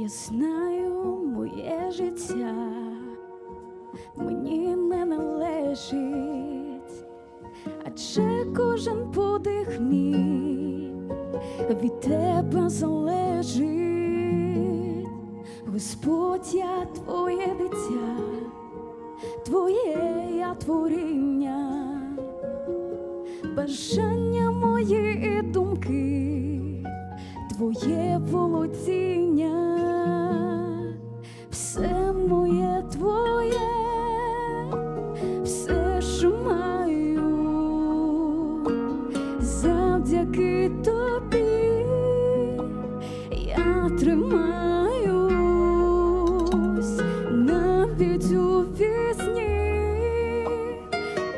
Я знаю моє життя. Мені не належить, адже кожен подих мій від тебе залежить. Господь, я твоє дитя, твоє я творіння, бажання мої думки, твоє володіння, все моє твоє, все, що маю, завдяки тобі я тримаюсь. Навіть у вісні,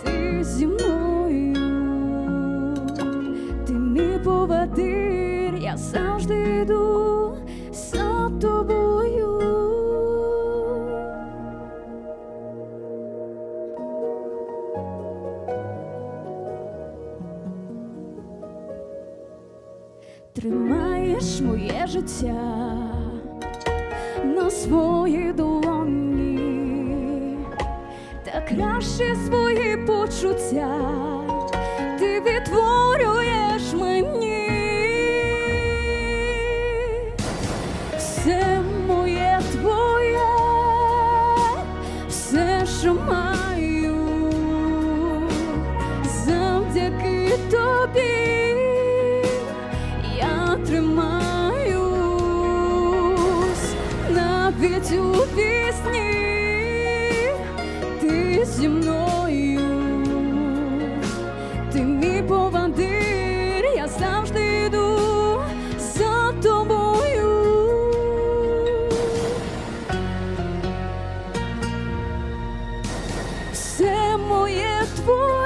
ти зі мною, ти мій повадир, я завжди йду Тримаєш моє життя на своїй долоні, та краще свої почуття ти відтворюєш мені. Все моє твоє, все, що маю, ведь у пісні ти зі мною, ти мій повандир, я завжди йду за тобою. Все моє твоє.